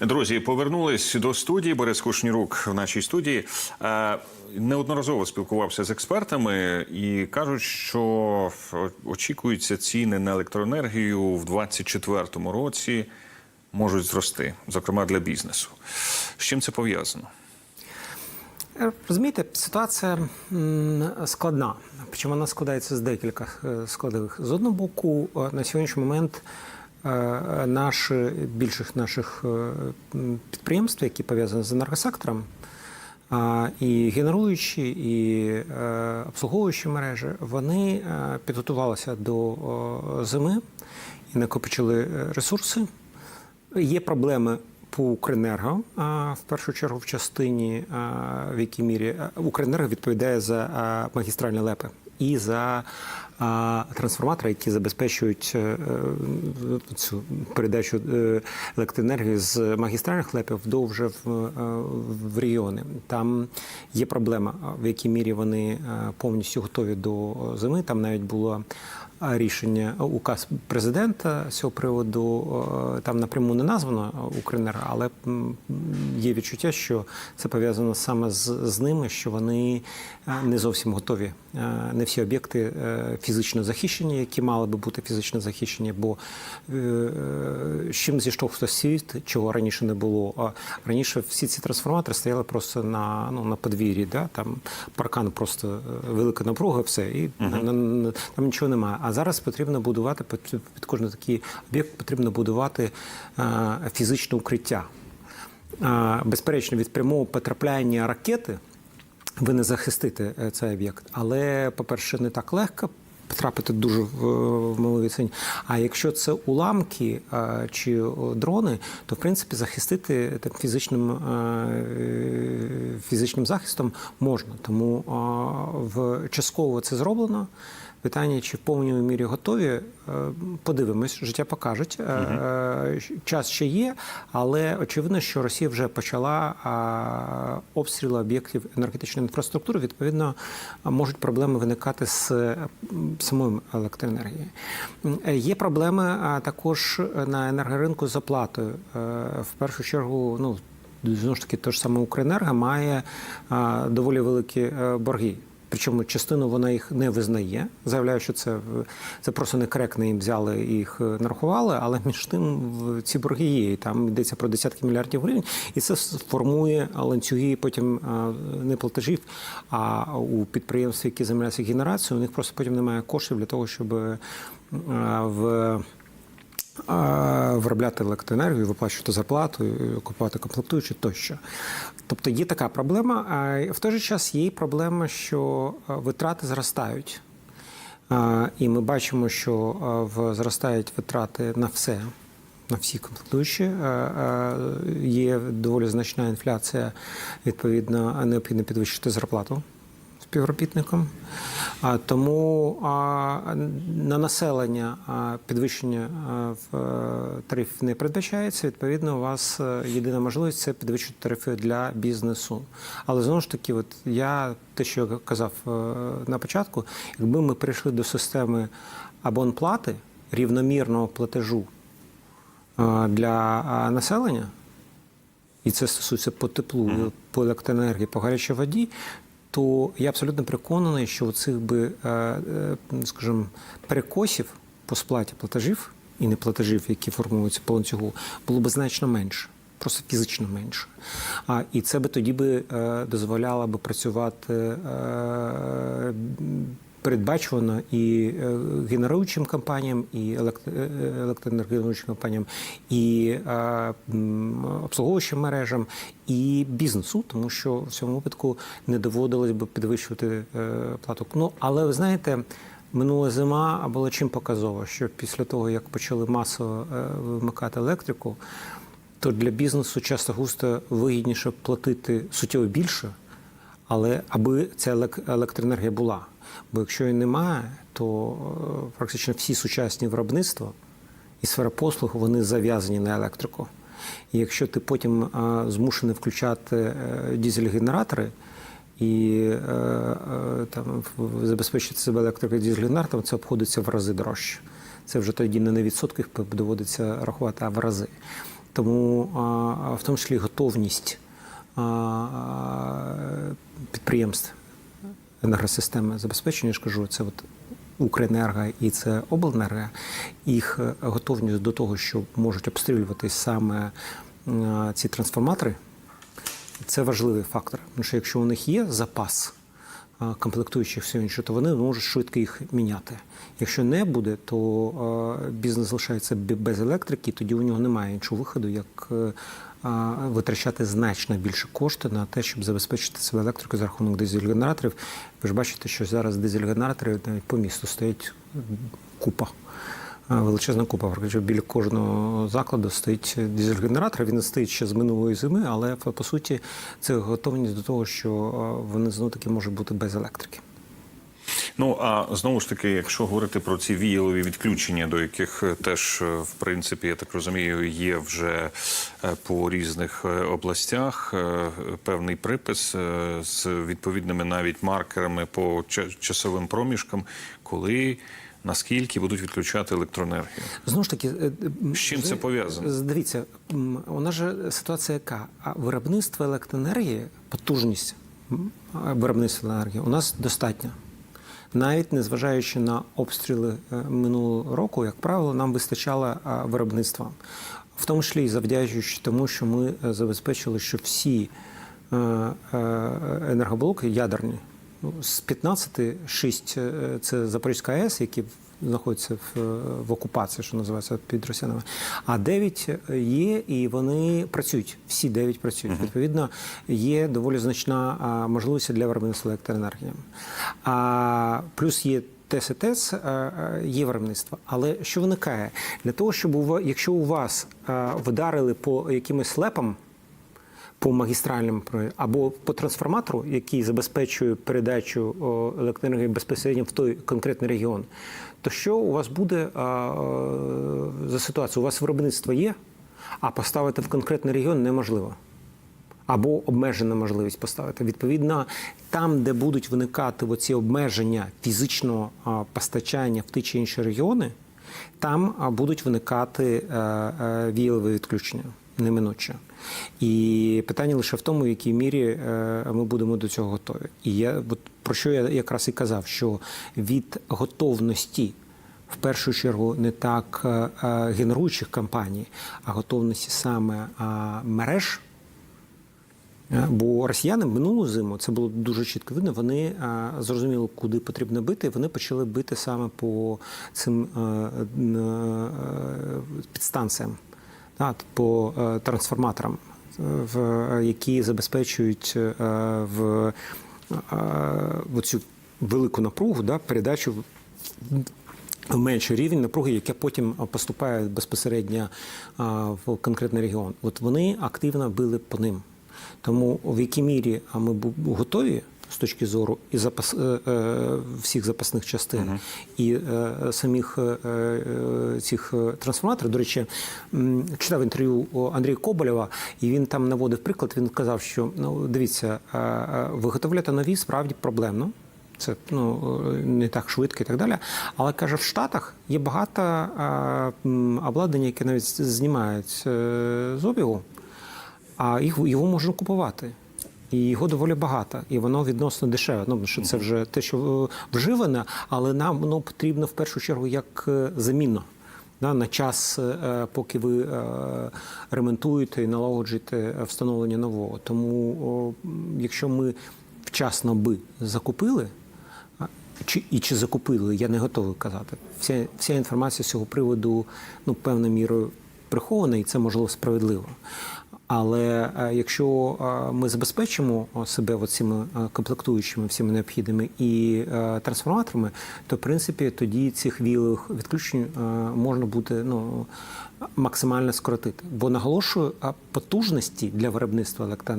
Друзі, повернулись до студії. Борис Кушнірук в нашій студії. Е, Неодноразово спілкувався з експертами і кажуть, що очікуються ціни на електроенергію в 2024 році можуть зрости, зокрема для бізнесу. З чим це пов'язано? Е, Розумієте, ситуація складна. Причому вона складається з декілька е, складових. З одного боку, на сьогоднішній момент наші більших наших е, підприємств, які пов'язані з енергосектором, і генеруючі, і е, обслуговуючі мережі, вони е, підготувалися до зими і накопичили е, ресурси. Є проблеми по Укренерго, в першу чергу в частині, в якій мірі Укренерго відповідає за магістральні лепи і за трансформатори, які забезпечують е, е, цю передачу е, електроенергії з магістральних лепів до вже в, регіони. Там є проблема, в якій мірі вони повністю готові до зими. Там навіть було а, рішення указ президента з цього приводу е, там напряму не названо Укренерго, але є відчуття, що це пов'язано саме з, з ними, що вони е, не зовсім готові. Е, Не всі об'єкти фізично захищені, які мали би бути фізично захищені, бо з чим зіштовхнувся світ, чого раніше не було. Раніше всі ці трансформатори стояли просто на, ну, на подвір'ї, да? там паркан просто велика напруга, все, і на- на- там нічого немає. А зараз потрібно будувати під, кожен такий об'єкт потрібно будувати е, фізичне укриття. Е, безперечно, від прямого потрапляння ракети ви не захистите е, цей об'єкт. Але, по-перше, не так легко. Потрапити дуже в, малу відстань. А якщо це уламки чи дрони, то в принципі захистити так, фізичним, фізичним захистом можна. Тому в частково це зроблено. Питання, чи в повній мірі готові, е, подивимось, життя покажуть. Е, Час ще є, але очевидно, що Росія вже почала обстріли об'єктів енергетичної інфраструктури. Відповідно, можуть проблеми виникати з самою електроенергією. Є проблеми також на енергоринку з оплатою. В першу чергу, ну знову ж таки, то ж саме Укренерго має доволі великі борги. Причому частину вона їх не визнає, заявляє, що це це просто некоректно їм взяли і їх е, нарахували. Але між тим ці борги є. Там йдеться про десятки мільярдів гривень, і це формує ланцюги потім не платежів. А у підприємств, які займаються генерацією, у них просто потім немає коштів для того, щоб е, в виробляти електроенергію, виплачувати зарплату, купувати комплектуючі тощо. Тобто є така проблема. А в той же час є проблема, що витрати зростають. І ми бачимо, що зростають витрати на все. На всі комплектуючі є доволі значна інфляція. Відповідно, необхідно підвищити зарплату співробітникам. Тому на населення підвищення е, тарифів не передбачається. Відповідно, у вас е, єдина можливість це підвищити тарифи для бізнесу. Але знову ж таки, от я те, що я казав е, на початку, якби ми перейшли до системи абонплати рівномірного платежу для населення і це стосується по теплу, по електроенергії, по гарячій воді, то я абсолютно переконаний, що цих би, е, е, скажімо, перекосів по сплаті платежів і не платежів, які формуються по ланцюгу, було б значно менше. Просто фізично менше. А, і це би тоді би е, дозволяло би працювати передбачувано і е, генеруючим компаніям, і е, електроенергетичним компаніям, і обслуговуючим мережам, і бізнесу, тому що в цьому випадку не доводилось би підвищувати е, плату. Ну але ви знаєте. Минула зима була чим показова, що після того, як почали масово вимикати електрику, то для бізнесу часто густо вигідніше платити суттєво більше, але аби ця елек- електроенергія була. Бо якщо її немає, то е, практично всі сучасні виробництва і сфера послуг вони зав'язані на електрику. І якщо ти потім е, змушений включати е, дізель-генератори і е, е, там забезпечити себе електрикою дізель-генератором, це обходиться в рази дорожче. Це вже тоді не на відсотках доводиться рахувати, а в рази. Тому в тому числі готовність підприємств енергосистеми забезпечення, я ж кажу, це от Укренерго і це обленерго, їх е, готовність до того, що можуть обстрілюватись саме е, ці трансформатори, це важливий фактор. Тому що якщо у них є запас а, комплектуючих все інше, то вони можуть швидко їх міняти. Якщо не буде, то бізнес залишається без електрики, тоді у нього немає іншого виходу, як е, витрачати значно більше кошти на те, щоб забезпечити себе електрикою за рахунок дизель-генераторів. Ви ж бачите, що зараз дизель-генератори навіть по місту стоять купа. Величезна купа. Практично біля кожного закладу стоїть дизель-генератор. Він стоїть ще з минулої зими, але по суті це готовність до того, що вони знову таки можуть бути без електрики. Ну а знову ж таки, якщо говорити про ці віялові відключення, до яких е, теж е, в принципі, я так розумію, є вже е, по різних областях певний припис з відповідними навіть маркерами по часовим проміжкам, коли наскільки будуть відключати електроенергію. Знову ж таки, З чим це пов'язано? Дивіться, у нас же ситуація яка? А виробництво електроенергії, потужність виробництва енергії у нас достатня. Навіть незважаючи на обстріли е, минулого року, як правило, нам вистачало виробництва. В тому числі і завдячуючи тому, що ми е, забезпечили, що всі е, е, енергоблоки ядерні, ну, з 15 6 е, це Запорізька АЕС, які знаходяться в, в окупації, що називається під росіянами. А 9 є, і вони працюють. Всі 9 працюють. Відповідно, є доволі значна можливість для виробництва електроенергії. А плюс є. ТЕС і ТЕС є виробництво. Але що виникає? Для того, щоб якщо у вас вдарили по якимось лепам, по магістральним або по трансформатору, який забезпечує передачу електроенергії безпосередньо в той конкретний регіон, то що у вас буде е, за ситуація? У вас виробництво є, а поставити в конкретний регіон неможливо. Або обмежена можливість поставити. Відповідно, там, де будуть виникати оці обмеження фізичного постачання в ті чи інші регіони, там будуть виникати е, е, віялові відключення неминуче. І питання лише в тому, в якій мірі е, ми будемо до цього готові. І я от про що я якраз і казав, що від готовності. В першу чергу не так е, е, генеруючих компаній, а готовності саме мереж Бо росіяни минулу зиму це було дуже чітко видно. Вони зрозуміли, куди потрібно бити. Вони почали бити саме по цим підстанціям, по е, трансформаторам, е, в які забезпечують е, в, е, цю велику напругу, да, передачу менший рівень напруги, яке потім поступає безпосередньо в конкретний регіон. От вони активно били по ним. Тому в якій мірі ми готові з точки зору і запас е, е, всіх запасних частин, і е, самих цих трансформаторів. До речі, читав інтерв'ю Андрія Коболєва, і він там наводив приклад. Він казав, що ну дивіться, виготовляти нові справді проблемно. Це ну не так швидко і так далі. Але каже, в Штатах є багато а, обладнання, яке навіть знімають з обігу, а їх його можна купувати. І його доволі багато, і воно відносно дешеве. Ну, що це вже те, що е, вживане, але нам воно потрібно в першу чергу як е, замінно. Да, на час, е, поки ви ремонтуєте і налагоджуєте встановлення нового. Тому, якщо ми вчасно би закупили, чи, і чи закупили, я не готовий казати. Вся, вся інформація з цього приводу ну, певною мірою прихована, і це можливо справедливо. Але е, якщо е, ми забезпечимо е, себе цими комплектуючими всіми необхідними і е, трансформаторами, то в принципі тоді цих вілих відключень е, можна буде ну, максимально скоротити. Бо наголошую, потужності для виробництва електроенергії